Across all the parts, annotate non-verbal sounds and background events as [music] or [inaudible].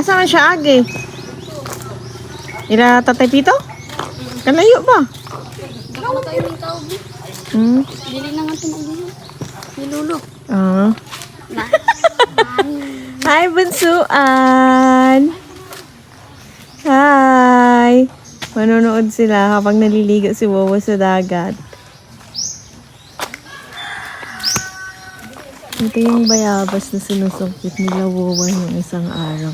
Asa man siya agi? Ira tatay pito? Kalayo ba? Ako na tayo ng. Bi. Hmm. Dili na nga tinagin. Nilulo. Ah. Na. Hi, bunsuan! Hi! Manonood sila habang naliligo si Wawa sa dagat. Ito yung bayabas na sinusungkit nila Wawa yung isang araw.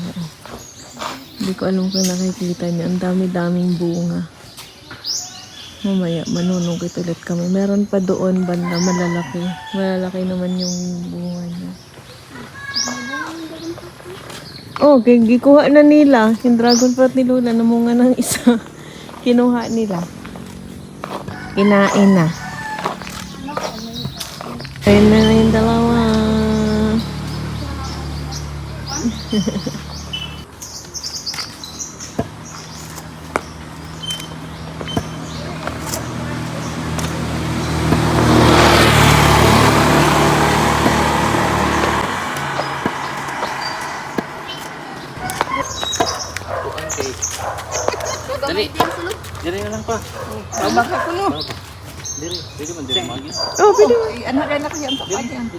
Hindi ko alam kung nakikita niyo. Ang dami-daming bunga. Mamaya, manunugit ulit kami. Meron pa doon banda malalaki. Malalaki naman yung bunga niya. Oh, gi- gikuha na nila. Yung dragon fruit ni Lola, namunga ng isa. [laughs] Kinuha nila. Kinain na. Ayun na na yung dalawa. Dali. Dali na lang pa. Babak ako no. Dali. Dili man dili magi. Oh, pwede. Ay, anak kaya na kaya ang papa dyan.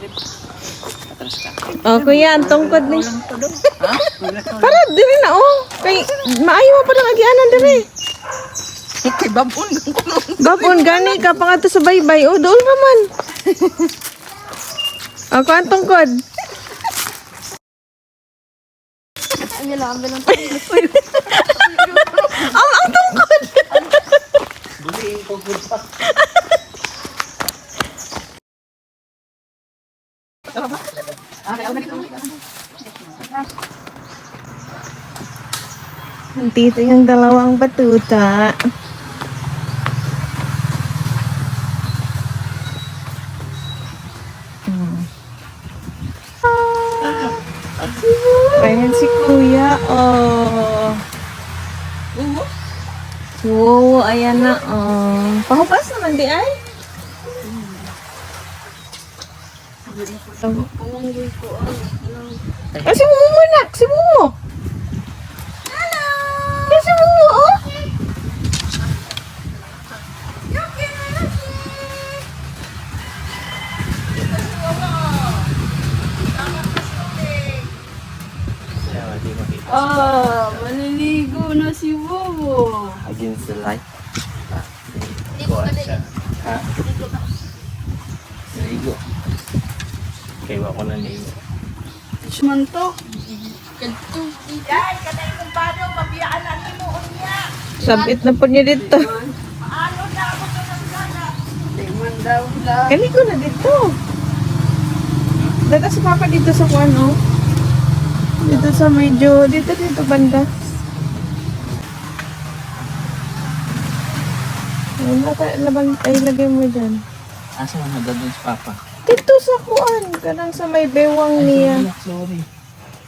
Atras ka. Oh, kuya, ang tungkod ni. Ha? Para, diri na, oh. Kay, maayo mo pa lang agianan, diri. Kay babon. Gapon, gani ka pa nga to sa baybay. Oh, doon naman. Ako ang tungkod. Ang ang lang. Ang, ang tungkod. Buliin ko pa. Dito yung dalawang batuta. Ah, si Wowo nak, si Wowo. Hello. Si Wowo. oh. Kaya di makita. Ah, maliligo na si Bobo. Against the light. Ah, Kuha siya. Ha? Naligo. Kaya ako na ligo. Man to. Sabit na po niya dito. Tingnan daw na. Kali ko na dito. Dada si Papa dito sa kuan, oh. Dito sa medyo, dito dito banda. Ayun, naka, labang, ay, lagay mo dyan. Asa man hagad si Papa? Dito sa kuan, kanang sa may bewang niya. Sorry.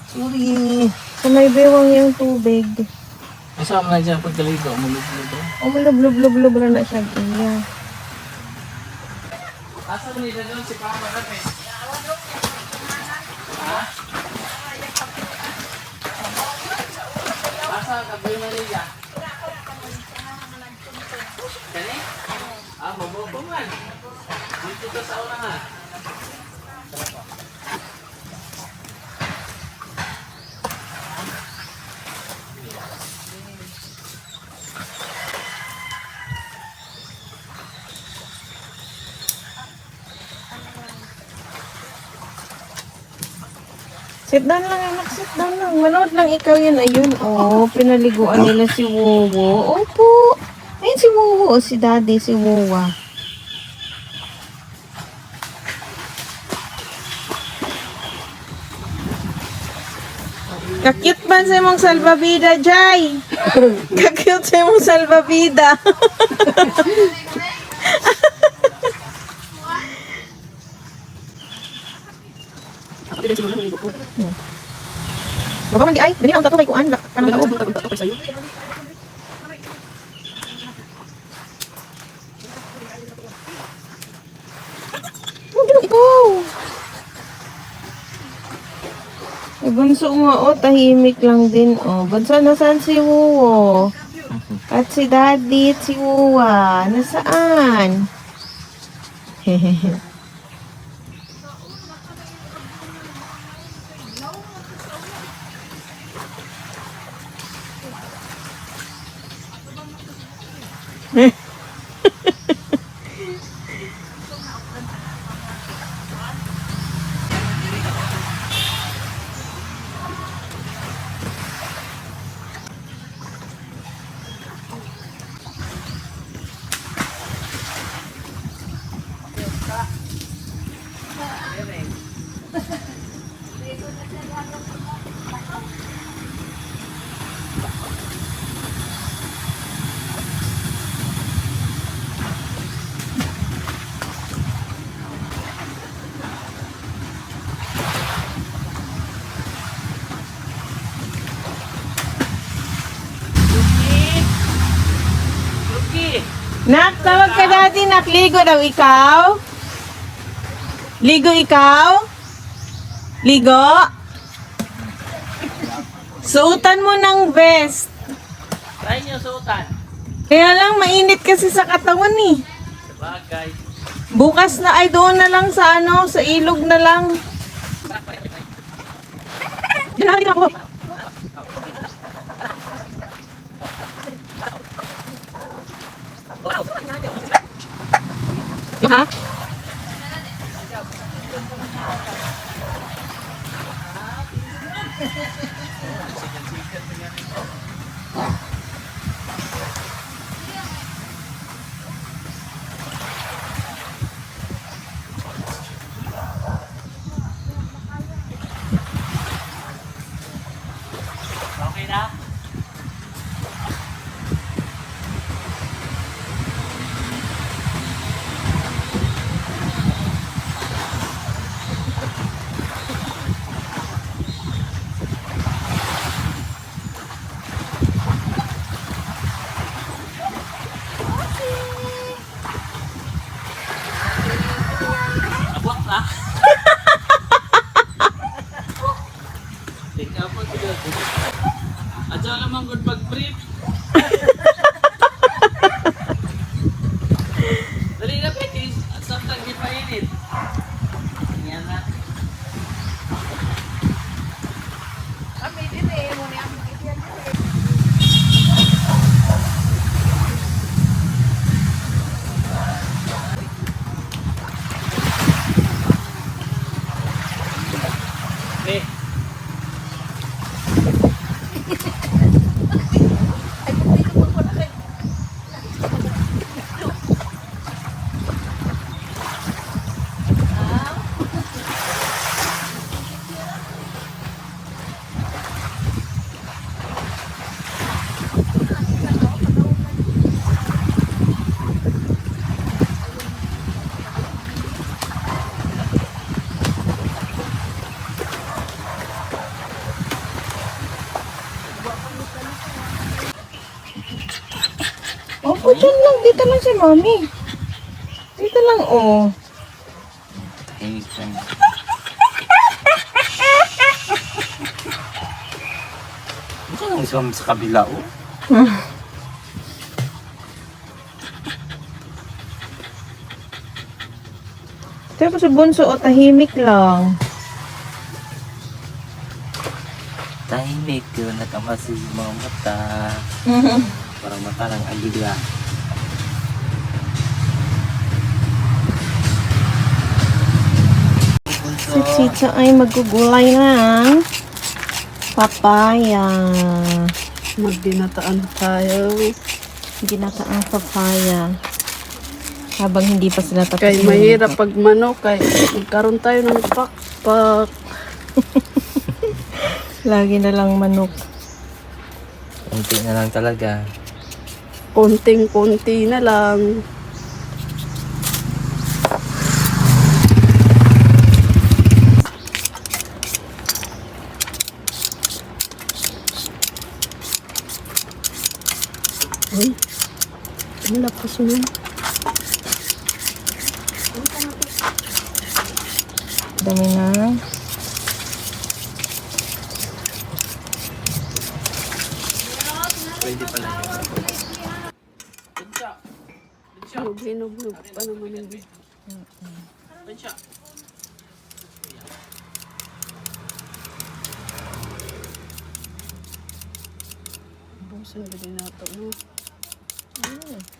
Sorry. Sa may bewang yung tubig. Asa man na dyan pagkaligo. Mulog-mulog. Umulub-lub-lub-lub na siya. Iya. Asa nila dun si Papa natin? Ha? Asa kabil na niya? Kani? Ah, mabobo man. Dito ka sa una ha. Sit down lang anak, sit down lang. Manood lang ikaw yun. Ayun, oh, pinaliguan nila si Wowo. Opo. Ayun si Wowo, oh, si daddy, si Wowa. Kakyut man sa imong salbabida, Jai. [laughs] Kakyut sa imong [laughs] salbabida. Baba man di ay, dali ang tato kay kuan, kanang tato. Oh, ginoo ikaw. bunso nga, oh, tahimik lang din, oh. Bunso, nasaan si Wuwo? At si Daddy si Wuwa, nasaan? Luki! [laughs] tawag ka dati, nak. Ligo daw ikaw? Ligo ikaw? Ligo? Suotan mo ng vest. Try niyo suotan. Kaya lang, mainit kasi sa katawan eh. Sabagay. Bukas na ay doon na lang sa ano, sa ilog na lang. [laughs] Hinahali ako. Ha? Dyan lang. Dito lang si Mami. Dito lang, oh. Ano isang sa kabila, oh? Tapos si Bunso, oh, tahimik lang. Tahimik, yun, nakamasi yung mga mata. Parang mata ng agila. Si Chicha ay magugulay ng papaya. Magdinataan tayo. Ginataang papaya. Habang hindi pa sila tapos. Kay mahirap pag manok, kay magkaroon tayo ng pakpak. [laughs] Lagi na lang manok. Kunti na lang talaga. Konting-konti na lang. Kasi nun. Dami na. Pwede pala yun. Hinog, hinog, pa naman yung video. Pansya. Busan ba din nato, no? Mm.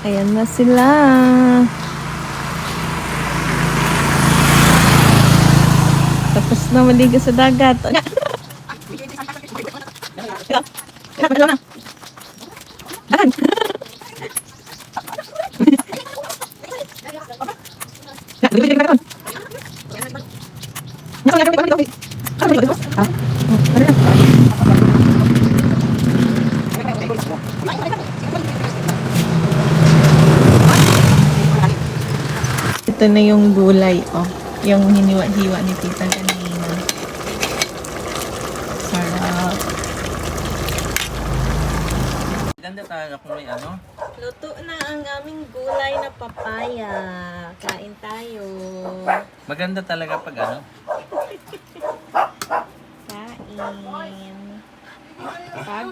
Ayan na sila. Tapos na maligo sa dagat. [laughs] [laughs] Ito na yung gulay, oh. Yung hiniwa-hiwa ni tita kanina. Sarap. Ganda talaga kung may ano. Luto na ang aming gulay na papaya. Kain tayo. Maganda talaga pag ano. Kain. Pag